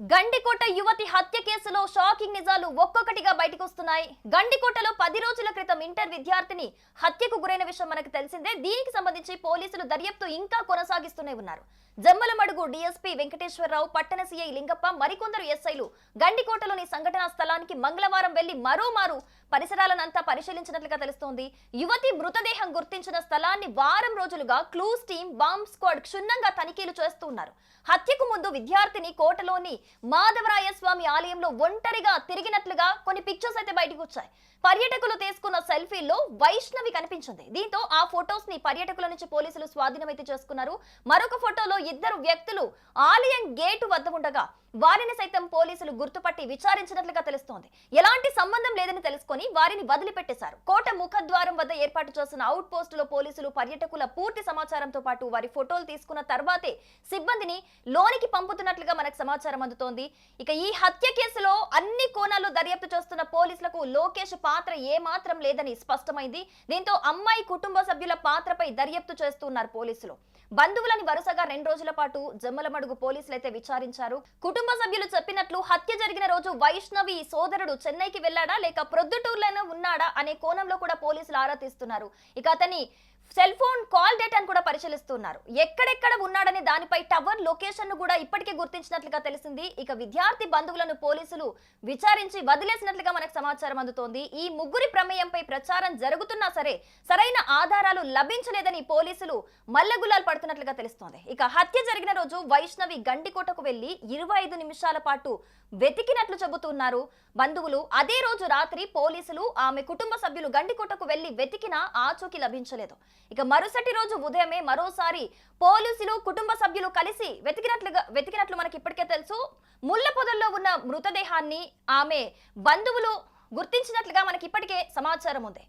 Gandikota యువతి హత్య కేసులో షాకింగ్ నిజాలు ఒక్కొక్కటిగా బయటకు వస్తున్నాయి. గండికోటలో పది రోజుల క్రితం ఇంటర్ విద్యార్థిని హత్యకు గురైన విషయం మనకు తెలిసిందే. దీనికి సంబంధించి పోలీసులు దర్యాప్తు ఇంకా కొనసాగిస్తూనే ఉన్నారు. జమ్మలమడుగు డీఎస్పీ వెంకటేశ్వరరావు పట్టణ సీఐ లింగప్ప మరికొందరు ఎస్ఐలు గండికోటలోని సంఘటనా స్థలానికి మంగళవారం వెళ్ళి మరోమారు పరిసరాలనంతా పరిశీలించినట్లుగా తెలుస్తోంది. యువతి మృతదేహం గుర్తించిన స్థలాన్ని వారం రోజులుగా క్లూస్ టీం బాంబ్ స్క్వాడ్ క్షుణ్ణంగా తనిఖీలు చేస్తూ ఉన్నారు. హత్యకు ముందు విద్యార్థిని కోటలోని మాధవరాయ స్వామి ఆలయంలో ఒంటరిగా తిరిగినట్లుగా కొన్ని పిక్చర్స్ అయితే బయటకు వచ్చాయి. పర్యటకులు తీసుకున్న సెల్ఫీల్లో వైష్ణవి కనిపించింది. దీంతో ఆ ఫొటోస్ని పర్యటకుల నుంచి పోలీసులు స్వాధీనమైతే చేసుకున్నారు. మరొక ఫోటోలో ఇద్దరు వ్యక్తులు ఆలయం గేటు వద్ద ఉండగా వారిని సైతం పోలీసులు గుర్తుపట్టి విచారించినట్లుగా తెలుస్తోంది. ఎలాంటి సంబంధం లేదని తెలుసుకొని వారిని వదిలిపెట్టేశారు. కోట ముఖద్వారం వద్ద ఏర్పాటు చేసిన అవుట్ పోస్ట్లో పోలీసులు పర్యటకుల పూర్తి సమాచారంతో పాటు వారి ఫోటోలు తీసుకున్న తర్వాతే సిబ్బందిని లోనికి పంపుతున్నట్లుగా మనకు సమాచారం అందుతుంది. ఇక ఈ హత్య కేసులో అన్ని కోణాలు దర్యాప్తు చేస్తున్న పోలీసులకు లోకేష్ పాత్ర ఏమాత్రం లేదని స్పష్టమైంది. దీంతో అమ్మాయి కుటుంబ సభ్యుల పాత్రపై దర్యాప్తు చేస్తున్నారు పోలీసులు. బంధువులని వరుసగా రెండు రోజుల పాటు జమ్మలమడుగు పోలీసులు అయితే విచారించారు. కుటుంబ సభ్యులు చెప్పినట్లు హత్య జరిగిన రోజు వైష్ణవి సోదరుడు చెన్నైకి వెళ్ళాడా లేక ప్రొద్దుటూరులోనే ఉన్నాడా అనే కోణంలో కూడా పోలీసులు ఆరా తీస్తున్నారు. ఇక అతని సెల్ ఫోన్ కాల్ డేటాను కూడా పరిశీలిస్తున్నారు. ఎక్కడెక్కడ ఉన్నాడనే దానిపై టవర్ లొకేషన్ను కూడా ఇప్పటికే గుర్తించినట్లుగా తెలిసింది. ఇక విద్యార్థి బంధువులను పోలీసులు విచారించి వదిలేసినట్లుగా మనకు సమాచారం అందుతోంది. ఈ ముగ్గురి ప్రమేయంపై ప్రచారం జరుగుతున్నా సరే సరైన ఆధారాలు లభించలేదని పోలీసులు మల్లగులాలు పడుతున్నట్లుగా తెలుస్తోంది. ఇక హత్య జరిగిన రోజు వైష్ణవి గండికోటకు వెళ్ళి ఇరవై ఐదు నిమిషాల పాటు వెతికినట్లు చెబుతున్నారు. బంధువులు అదే రోజు రాత్రి పోలీసులు ఆమె కుటుంబ సభ్యులు గండికోటకు వెళ్ళి వెతికినా ఆచూకీ లభించలేదు. ఇక మరుసటి రోజు ఉదయమే మరోసారి పోలీసులు కుటుంబ సభ్యులు కలిసి వెతికినట్లుగా వెతికినట్లు మనకి ఇప్పటికే తెలుసు. ముళ్ళ పొదల్లో ఉన్న మృతదేహాన్ని ఆమె బంధువులు గుర్తించినట్లుగా మనకి ఇప్పటికే సమాచారం ఉంది.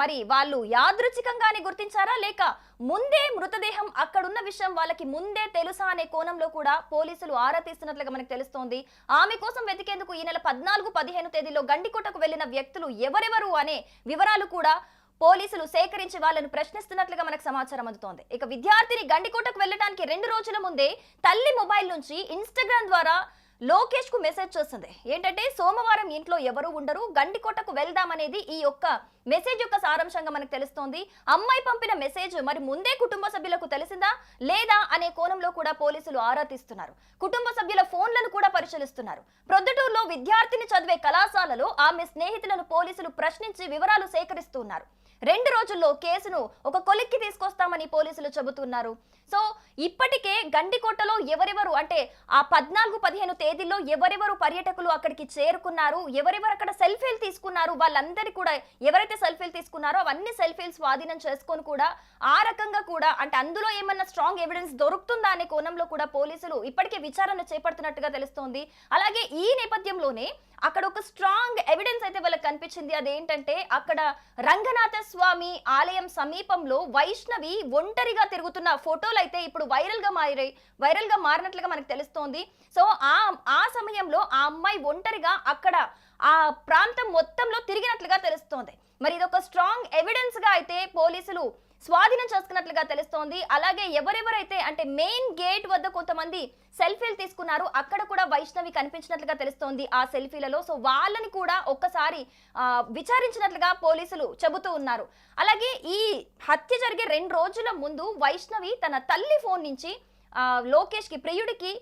మరి వాళ్ళు యాదృచ్ఛికంగానే గుర్తించారా? లేక ముందే మృతదేహం అక్కడున్న విషయం వాళ్ళకి ముందే తెలుసా అనే కోణంలో కూడా పోలీసులు ఆరా తీస్తున్నట్లుగా మనకు తెలుస్తోంది. ఆమె కోసం వెతికేందుకు ఈ నెల పద్నాలుగు పదిహేను తేదీలో గండికోటకు వెళ్ళిన వ్యక్తులు ఎవరెవరు అనే వివరాలు కూడా పోలీసులు సేకరించి వాళ్ళను ప్రశ్నిస్తున్నట్లుగా మనకు సమాచారం అందుతోంది. ఇక విద్యార్థిని గండికోటకు వెళ్ళడానికి రెండు రోజుల ముందే తల్లి మొబైల్ నుంచి ఇన్స్టాగ్రామ్ ద్వారా లోకేష్కు మెసేజ్ చేస్తుంది. ఏంటంటే సోమవారం ఇంట్లో ఎవరు ఉండరు గండికోటకు వెళ్దామనేది ఈ యొక్క మెసేజ్ యొక్క సారాంశంగా మనకు తెలుస్తోంది. అమ్మాయి పంపిన మెసేజ్ మరి ముందే కుటుంబ సభ్యులకు తెలిసిందా లేదా అనే కోణంలో కూడా పోలీసులు ఆరా తీస్తున్నారు. కుటుంబ సభ్యుల ఫోన్లను కూడా పరిశీలిస్తున్నారు. ప్రొద్దుటూరులో విద్యార్థిని చదివే కళాశాలలో ఆమె స్నేహితులను పోలీసులు ప్రశ్నించి వివరాలు సేకరిస్తున్నారు రెండు రోజుల్లో కేసును ఒక కొలిక్కి తీసుకొస్తామని పోలీసులు చెబుతున్నారు. సో ఇప్పటికే గండికోటలో ఎవరెవరు అంటే ఆ పద్నాలుగు పదిహేను తేదీల్లో ఎవరెవరు పర్యటకులు అక్కడికి చేరుకున్నారు ఎవరెవరు అక్కడ సెల్ఫీలు తీసుకున్నారు వాళ్ళందరి కూడా ఎవరైతే సెల్ఫీలు తీసుకున్నారో అవన్నీ సెల్ఫీలు స్వాధీనం చేసుకొని కూడా ఆ రకంగా కూడా అంటే అందులో ఏమన్నా స్ట్రాంగ్ ఎవిడెన్స్ దొరుకుతుందా అనే కోణంలో కూడా పోలీసులు ఇప్పటికే విచారణ చేపడుతున్నట్టుగా తెలుస్తోంది. అలాగే ఈ నేపథ్యంలోనే అక్కడ ఒక స్ట్రాంగ్ ఎవిడెన్స్ అయితే వాళ్ళకి కనిపించింది. అదేంటంటే అక్కడ రంగనాథ స్వామి ఆలయం సమీపంలో వైష్ణవి ఒంటరిగా తిరుగుతున్న ఫోటోలు అయితే ఇప్పుడు వైరల్గా మారాయి వైరల్గా మారినట్లుగా మనకు తెలుస్తోంది. సో ఆ ఆ సమయంలో ఆ అమ్మాయి ఒంటరిగా అక్కడ ఆ ప్రాంతం మొత్తంలో తిరిగినట్లుగా తెలుస్తోంది. మరి ఇది ఒక స్ట్రాంగ్ ఎవిడెన్స్గా అయితే పోలీసులు స్వాధీనం చేసుకున్నట్లుగా తెలుస్తోంది. అలాగే ఎవరెవరైతే అంటే మెయిన్ గేట్ వద్ద కొంతమంది సెల్ఫీలు తీసుకున్నారు అక్కడ కూడా వైష్ణవి కనిపించినట్లుగా తెలుస్తోంది ఆ సెల్ఫీలలో. సో వాళ్ళని కూడా ఒక్కసారి విచారించినట్లుగా పోలీసులు చెబుతూ ఉన్నారు. అలాగే ఈ హత్య జరిగే రెండు రోజుల ముందు వైష్ణవి తన తల్లి ఫోన్ నుంచి లోకేష్కి ప్రియుడికి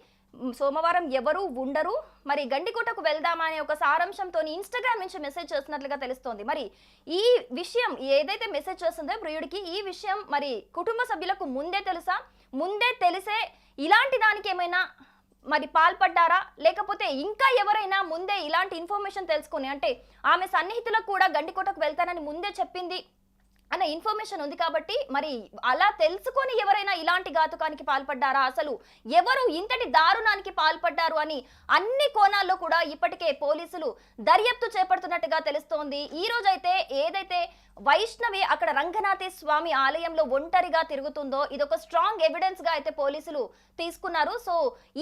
సోమవారం ఎవరు ఉండరు. మరి గండికోటకు వెళ్దామా అనే ఒక సారాంశంతో ఇన్స్టాగ్రామ్ నుంచి మెసేజ్ చేస్తున్నట్లుగా తెలుస్తోంది. మరి ఈ విషయం ఏదైతే మెసేజ్ చేస్తుందో ప్రియుడికి ఈ విషయం మరి కుటుంబ సభ్యులకు ముందే తెలుసా? ముందే తెలిసే ఇలాంటి దానికి ఏమైనా మరి పాల్పడ్డారా? లేకపోతే ఇంకా ఎవరైనా ముందే ఇలాంటి ఇన్ఫర్మేషన్ తెలుసుకుని అంటే ఆమె సన్నిహితులకు కూడా గండికోటకు వెళ్తానని ముందే చెప్పింది అన్న ఇన్ఫర్మేషన్ ఉంది కాబట్టి మరి అలా తెలుసుకొని ఎవరైనా ఇలాంటి ఘాతుకానికి పాల్పడ్డారా? అసలు ఎవరు ఇంతటి దారుణానికి పాల్పడ్డారు అని అన్ని కోణాల్లో కూడా ఇప్పటికే పోలీసులు దర్యాప్తు చేపడుతున్నట్టుగా తెలుస్తోంది. ఈ రోజైతే ఏదైతే వైష్ణవి అక్కడ రంగనాథి స్వామి ఆలయంలో ఒంటరిగా తిరుగుతుందో ఇదొక స్ట్రాంగ్ ఎవిడెన్స్గా అయితే పోలీసులు తీసుకున్నారు. సో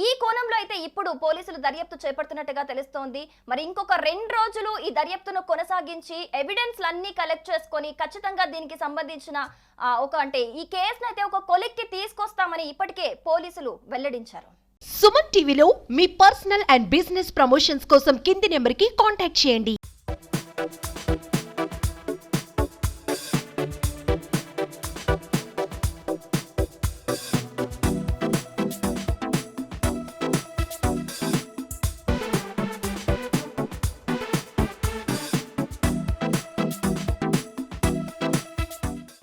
ఈ కోణంలో అయితే ఇప్పుడు పోలీసులు దర్యాప్తు చేపడుతున్నట్టుగా తెలుస్తోంది. మరి ఇంకొక రెండు రోజులు ఈ దర్యాప్తును కొనసాగించి ఎవిడెన్స్లన్నీ కలెక్ట్ చేసుకొని ఖచ్చితంగా దీని దీనికి సంబంధించిన ఒక అంటే ఈ కేసును అయితే ఒక కొలిక్కి తీసుకొస్తామని ఇప్పటికే పోలీసులు వెల్లడించారు. సుమన్ టీవీలో మీ పర్సనల్ అండ్ బిజినెస్ ప్రమోషన్స్ కోసం కింది నెంబర్కి కాంటాక్ట్ చేయండి.